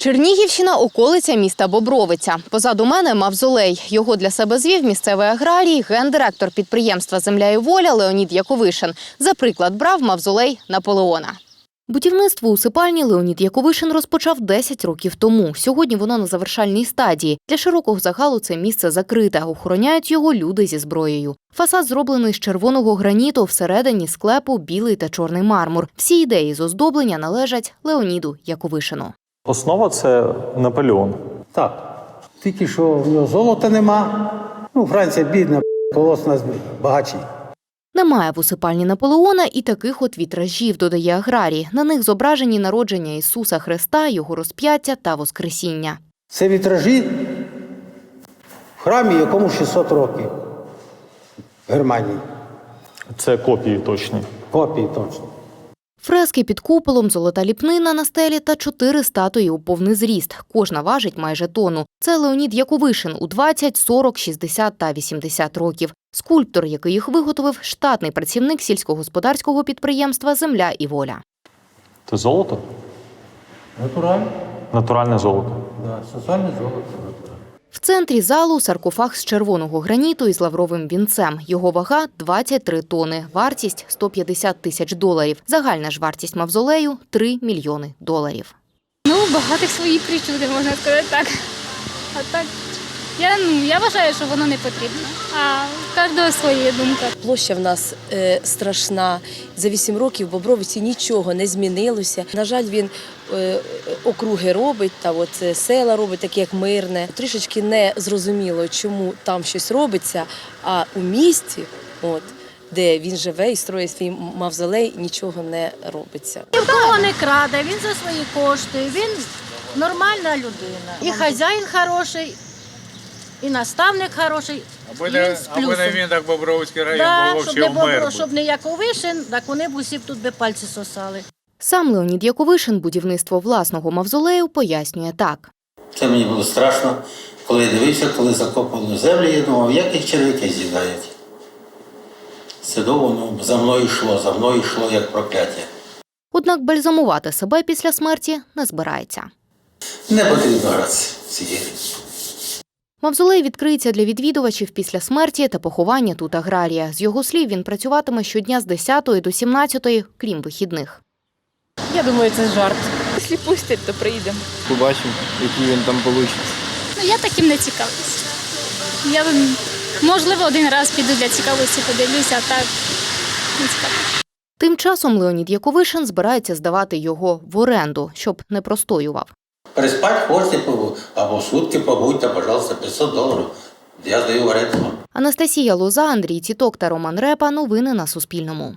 Чернігівщина околиця міста Бобровиця. Позаду мене мавзолей. Його для себе звів місцевий аграрій, гендиректор підприємства Земля і воля Леонід Яковишин. За приклад брав мавзолей Наполеона. Будівництво усипальні Леонід Яковишин розпочав 10 років тому. Сьогодні воно на завершальній стадії. Для широкого загалу це місце закрите. Охороняють його люди зі зброєю. Фасад зроблений з червоного граніту, всередині склепу білий та чорний мармур. Всі ідеї з оздоблення належать Леоніду Яковишину. Основа це Наполеон. Так. Тільки що в нього золота нема. Ну, Франція бідна, колос нас багачі. Немає в усипальні Наполеона і таких от вітражів, додає аграрій. На них зображені народження Ісуса Христа, його розп'яття та Воскресіння. Це вітражі в храмі, якому 600 років. В Германії. Це копії точні. Копії точно. Фрески під куполом, золота ліпнина на стелі та чотири статуї у повний зріст. Кожна важить майже тонну. Це Леонід Яковишин у 20, 40, 60 та 80 років. Скульптор, який їх виготовив, штатний працівник сільськогосподарського підприємства Земля і воля. Це золото? Натуральне? Натуральне золото. Да, соціальне золото. В центрі залу саркофаг з червоного граніту із лавровим вінцем. Його вага 23 тони, вартість 150 тисяч доларів. Загальна ж вартість мавзолею 3 мільйони доларів. Ну, багатих свої причуди, можна сказати так. А так, я, ну, я вважаю, що воно не потрібно. А в кожного своя думка. Площа в нас е, страшна. За вісім років в Бобровиці нічого не змінилося. На жаль, він е, округи робить, та от е, села робить, такі як мирне. Трішечки не зрозуміло, чому там щось робиться, а у місті, от, де він живе і строїть свій мавзолей, нічого не робиться. Нікого не краде, він за свої кошти, він нормальна людина. І хазяїн хороший, і наставник хороший. Аби не, він з аби не він, так Бобровський район Да, був щоб не було, щоб не Яковишин, так вони б усі б тут би пальці сосали. Сам Леонід Яковишин будівництво власного мавзолею пояснює так. Це мені було страшно, коли я дивився, коли закопували землю, я думав, як їх черв'яки з'їдають. Це довго ну, за мною йшло, за мною йшло як прокляття. Однак бальзамувати себе після смерті не збирається. Не потрібно гратися в ці ігри. Мавзолей відкриється для відвідувачів після смерті та поховання тут аграрія. З його слів, він працюватиме щодня з 10 до 17, крім вихідних. Я думаю, це жарт. Якщо пустять, то приїдемо. Побачимо, який він там вийде. Ну, я таким не цікавлюся. Я, можливо, один раз піду для цікавості, подивлюся, а так не цікаво. Тим часом Леонід Яковишин збирається здавати його в оренду, щоб не простоював. Переспати хочете або сутки побудьте, пожалуйста, 500 доларів. Я здаю в оренду. Анастасія Лоза, Андрій Тіток та Роман Репа. Новини на Суспільному.